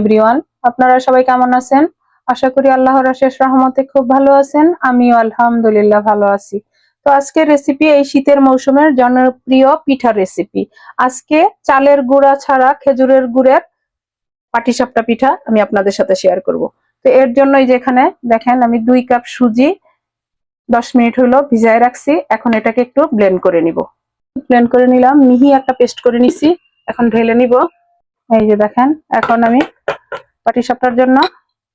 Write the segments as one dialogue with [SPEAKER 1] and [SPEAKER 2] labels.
[SPEAKER 1] Everyone. আপনারা সবাই কেমন আছেন? আশা করি আল্লাহর শেষ রহমতে খুব ভালো আছেন। আমিও আলহামদুলিল্লাহ ভালো আছি। তো আজকের রেসিপি এই শীতের মৌসুমের জনপ্রিয় পিঠার রেসিপি আজকে চালের গুঁড়া ছাড়া খেজুরের গুড়ের পাটিসাপটা পিঠা আমি আপনাদের সাথে শেয়ার করব। তো এর জন্য এই যে দেখেন, আমি দুই কাপ সুজি দশ মিনিট হলো ভিজায় রাখছি। এখন এটাকে একটু ব্লেন্ড করে নিব। ব্লেন্ড করে নিলাম। মিহি একটা পেস্ট করে নিছি। এখন ঢেলে নিব। এই যে দেখেন, এখন আমি পাটিসাপটার জন্য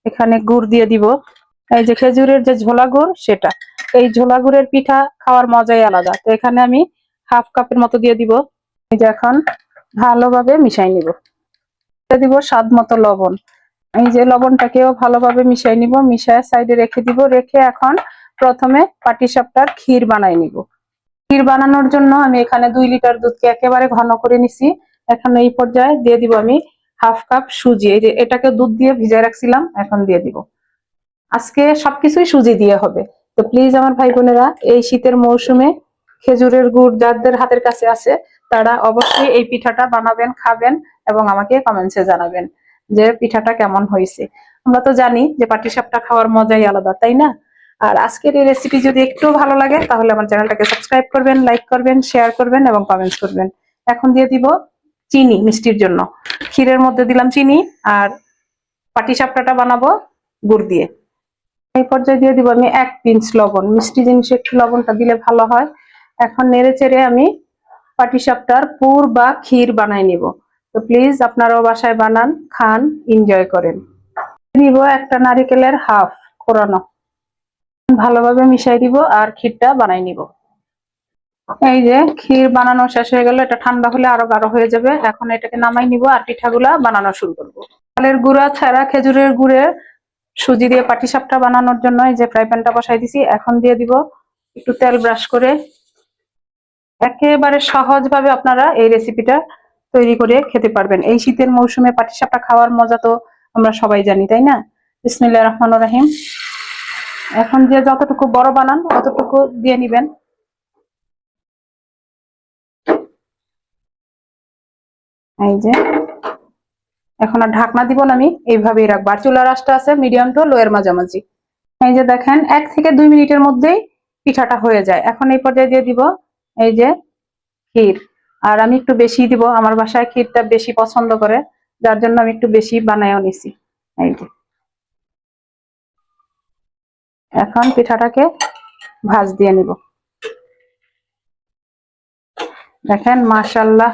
[SPEAKER 1] এখানে গুড় দিয়ে দিব। এই যে খেজুরের যে ঝোলা গুড়, সেটা। এই ঝোলা গুড়ের পিঠা খাওয়ার মজাই আলাদা। তো এখানে আমি হাফ কাপের মতো দিয়ে দিব। এই যে এখন ভালোভাবে মিশাই নিব। দিব স্বাদ মতো লবণ। এই যে লবণটাকেও ভালোভাবে মিশাই নিব, মিশায় সাইডে রেখে দিব। রেখে এখন প্রথমে পাটিসাপটার ক্ষীর বানাই নিব। ক্ষীর বানানোর জন্য আমি এখানে দুই লিটার দুধকে একেবারে ঘন করে নিছি। এখন এই পর্যায়ে দিয়ে দিব আমি হাফ কাপ সুজি। এই যে এটাকে দুধ দিয়ে ভিজায় রাখছিলাম, এখন দিয়ে দিব। আজকে সবকিছুই সুজি দিয়ে হবে। তো প্লিজ আমার ভাই বোনেরা, এই শীতের মৌসুমে খেজুরের গুড় যাদের হাতের কাছে আছে, তারা অবশ্যই এই পিঠাটা বানাবেন, খাবেন এবং আমাকে কমেন্টসে জানাবেন যে পিঠাটা কেমন হয়েছে। আমরা তো জানি যে পাটিসাপটা খাওয়ার মজাই আলাদা, তাই না? আর আজকের এই রেসিপি যদি একটু ভালো লাগে, তাহলে আমার চ্যানেলটাকে সাবস্ক্রাইব করবেন লাইক করবেন শেয়ার করবেন এবং কমেন্টস করবেন। এখন দিয়ে দিব চিনি, মিষ্টির জন্য। ক্ষীরের মধ্যে দিলাম চিনি আর পাটিসাপটাটা বানাবো গুড় দিয়ে। এই পর্যায়ে দিয়ে দিব আমি এক পিঞ্চ লবণ। মিষ্টি জিনিসে একটু লবণটা দিলে ভালো হয়। এখন নেড়ে চেড়ে আমি পাটিসাপটার পুর বা ক্ষীর বানাই নিব। তো প্লিজ আপনারাও বাসায় বানান, খান এনজয় করেন। নিব একটা নারিকেলের হাফ, কোরানো। ভালোভাবে মিশাই দিব আর ক্ষীরটা বানাই নিব। এই যে ক্ষীর বানানো শেষ হয়ে গেল এটা ঠান্ডা হলে আরও গাঢ় হয়ে যাবে। এখন এটাকে নামাই নিব আর পিঠাগুলা বানানো শুরু করব। চালের গুঁড়া, ছাড়া খেজুরের গুড়ের সুজি দিয়ে পাটিসাপটা বানানোর জন্য এই যে ফ্রাই প্যানটা বসাই দিছি, এখন দিয়ে দিব একটু তেল ব্রাশ করে। একেবারে সহজ ভাবে আপনারা এই রেসিপিটা তৈরি করে খেতে পারবেন। এই শীতের মৌসুমে পাটিসাপটা খাওয়ার মজা তো আমরা সবাই জানি, তাই না? বিসমিল্লাহ রহমান রাহিম। এখন যে যতটুকু বড় বানান ততটুকু দিয়ে নিবেন। এই যে, এখন আর ঢাকনা দিব না আমি, এইভাবেই রাখব। আর চুলার আঁচটা আছে মিডিয়াম টু লোয়ের মাঝামাঝি। এই যে দেখেন, এক থেকে দুই মিনিটের মধ্যেই পিঠাটা হয়ে যায়। এখন এই পর্যায়ে দিয়ে দিব, এই যে ক্ষীর। আর আমি একটু বেশি দিব, আমার বাসায় ক্ষীরটা বেশি পছন্দ করে, যার জন্য আমি একটু বেশি বানায়ও নিছি। এই যে। এখন পিঠাটাকে ভাজ দিয়ে নিব। দেখেন মাশাল্লাহ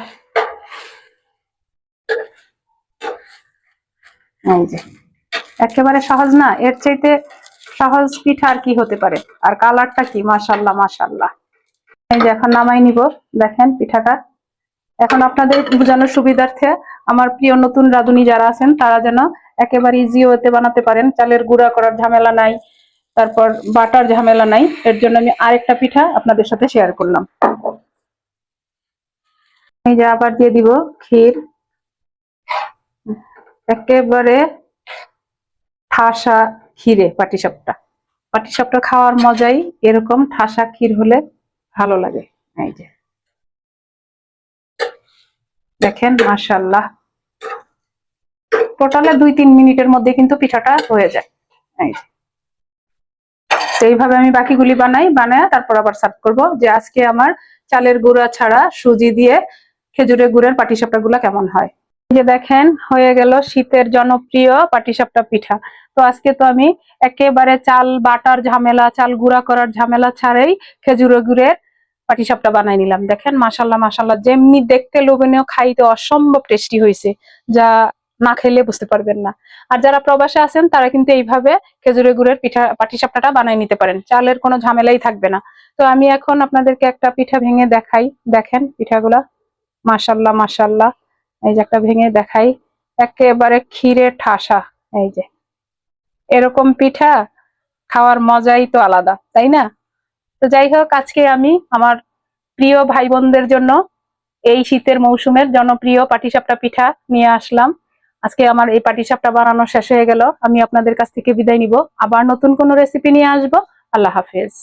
[SPEAKER 1] এই যে। একেবারে সহজ না, এর চাইতে সহজ পিঠা আর কি হতে পারে? আর কালারটা কি? মাশাল্লাহ মাশাল্লাহ। এই যে এখন নামাই নিব, দেখেন পিঠাটা এখন আপনাদের বোঝানোর সুবিধার্থে আমার প্রিয় নতুন রাঁধুনি যারা আছেন, তারা যেন একেবারে ইজি ওতে বানাতে পারেন। চালের গুঁড়া করার ঝামেলা নাই, তারপর বাটার ঝামেলা নাই। এর জন্য আমি আরেকটা পিঠা আপনাদের সাথে শেয়ার করলাম। এই যে আবার দিয়ে দিব ক্ষীর। একেবারে ঠাসা ক্ষীরে পাটিসাপটা। পাটিসাপটা খাওয়ার মজাই এরকম ঠাসা ক্ষীর হলে ভালো লাগে। এই যে। দেখেন মাশাল্লাহ টোটালে দুই তিন মিনিটের মধ্যে কিন্তু পিঠাটা হয়ে যায়। এই যে। এইভাবে আমি বাকিগুলি বানাই, বানায় তারপর আবার সার্ভ করব যে আজকে আমার চালের গুঁড়া ছাড়া সুজি দিয়ে খেজুরের গুড়ের পাটিসাপটা গুলা কেমন হয়। যে দেখেন, হয়ে গেল শীতের জনপ্রিয় পাটিসাপটা পিঠা। তো আজকে তো আমি একেবারে চাল বাটার ঝামেলা, চাল গুঁড়া করার ঝামেলা ছাড়াই খেজুরের গুড়ের পাটিসাপটা বানাই নিলাম। দেখেন মাসাল্লাহ মাসাল্লাহ যেমনি দেখতে লোভনীয়, খাইতে অসম্ভব টেস্টি হয়েছে, যা না খেলে বুঝতে পারবেন না। আর যারা প্রবাসে আছেন, তারা কিন্তু এইভাবে খেজুরের গুড়ের পিঠা, পাটিসাপটাটা বানাই নিতে পারেন। চালের কোনো ঝামেলাই থাকবে না। তো আমি এখন আপনাদেরকে একটা পিঠা ভেঙে দেখাই। দেখেন পিঠাগুলা। মাসাল্লাহ মাসাল্লাহ এই যে একটা ভেঙে দেখাই, একেবারে ক্ষীরে ঠাসা, এই যে। এরকম পিঠা খাওয়ার মজাই তো আলাদা, তাই না? তো যাই হোক, আজকে আমি আমার প্রিয় ভাই বোনদের জন্য এই শীতের মৌসুমের জনপ্রিয় পাটিসাপটা পিঠা নিয়ে আসলাম। আজকে আমার এই পাটিসাপটা বানানো শেষ হয়ে গেল। আমি আপনাদের কাছ থেকে বিদায় নিব। আবার নতুন কোনো রেসিপি নিয়ে আসব। আল্লাহ হাফেজ।